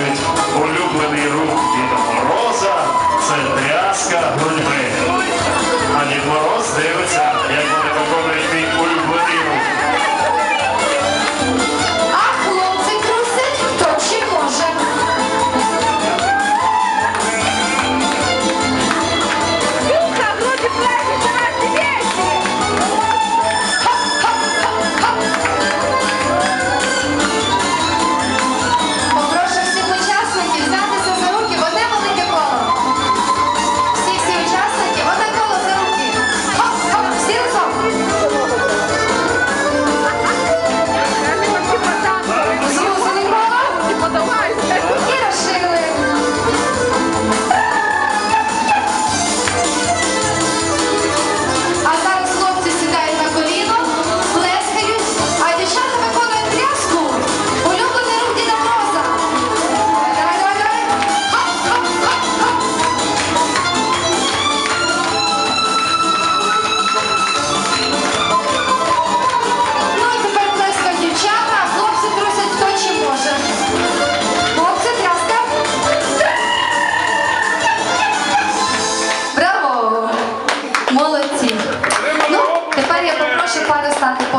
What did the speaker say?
танцюють улюблений рух 发个三。